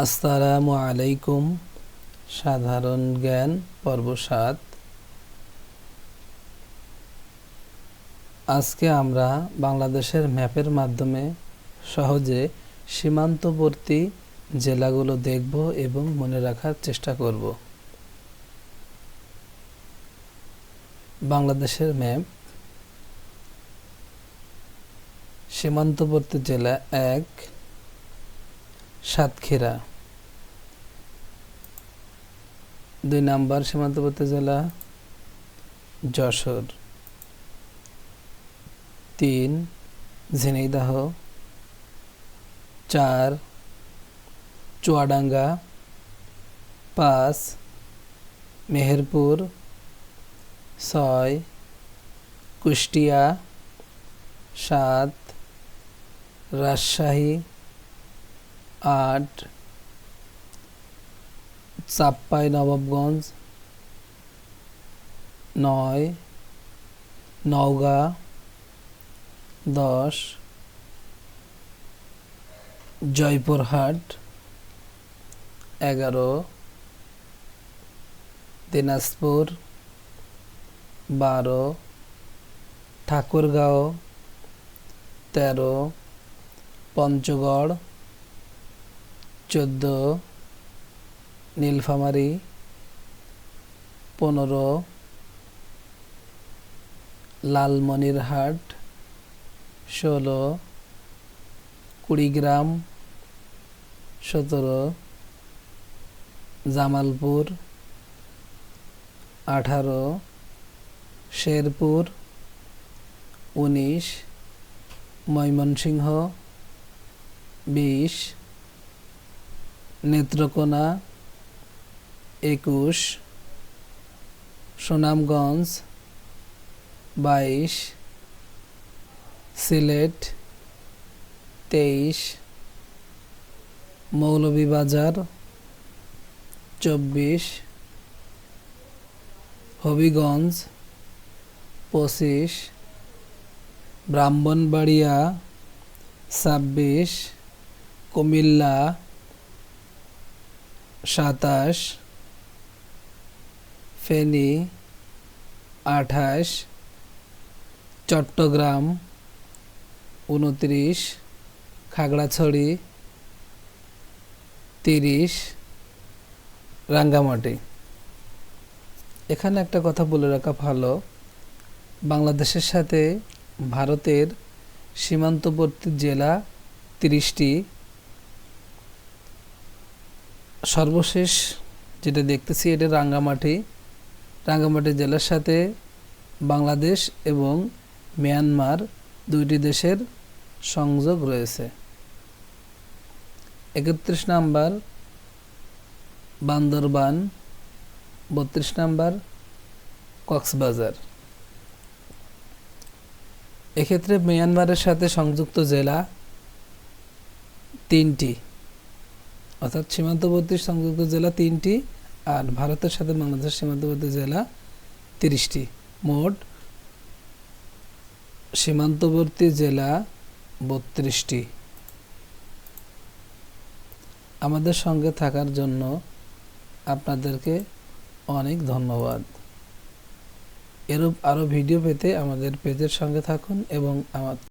আসসালামু আলাইকুম, সাধারণ জ্ঞান পর্ব সাত। আজকে আমরা বাংলাদেশের ম্যাপের মাধ্যমে সহজে সীমান্তবর্তী জেলাগুলো দেখব এবং মনে রাখার চেষ্টা করব। বাংলাদেশের ম্যাপ, সীমান্তবর্তী জেলা এক সাতক্ষীরা। দুই নাম্বার সীমান্তবর্তী জেলা যশোর। তিন, ঝিনাইদাহ। চার, চুয়াডাঙ্গা। পাঁচ, মেহেরপুর। ছয়, কুষ্টিয়া। সাত, রাজশাহী। আট চাপ্পাই নবাবগঞ্জ নয় নওগাঁ দশ জয়পুরহাট এগারো দিনাজপুর বারো ঠাকুরগাঁও তেরো পঞ্চগড় চোদ্দ নীলফামারী পনেরো লালমনিরহাট ষোলো কুড়িগ্রাম সতেরো জামালপুর আঠারো শেরপুর উনিশ ময়মনসিংহ বিশ নেত্রকোনা একুশ সুনামগঞ্জ বাইশ সিলেট তেইশ মৌলভীবাজার চব্বিশ হবিগঞ্জ পঁচিশ ব্রাহ্মণবাড়িয়া ছাব্বিশ কুমিল্লা সাতাশ, ফেনী, আঠাশ, চট্টগ্রাম, উনত্রিশ, খাগড়াছড়ি, তিরিশ, রাঙ্গামাটি। এখানে একটা কথা বলে রাখা ভালো, বাংলাদেশের সাথে ভারতের সীমান্তবর্তী জেলা তিরিশটি। সর্বশেষ যেটা দেখতেছি, এটা রাঙ্গামাটি। রাঙ্গামাটি জেলার সাথে বাংলাদেশ এবং মিয়ানমার দুইটি দেশের সংযোগ রয়েছে। একত্রিশ নাম্বার বান্দরবান, বত্রিশ নাম্বার কক্সবাজার। এক্ষেত্রে মিয়ানমারের সাথে সংযুক্ত জেলা তিনটি। অর্থাৎ সীমান্তবর্তী সংযুক্ত জেলা তিনটি আর ভারতের সাথে বাংলাদেশের সীমান্তবর্তী জেলা তিরিশটি। মোট সীমান্তবর্তী জেলা বত্রিশটি। আমাদের সঙ্গে থাকার জন্য আপনাদেরকে অনেক ধন্যবাদ। এরূপ আরও ভিডিও পেতে আমাদের পেজের সঙ্গে থাকুন এবং আমার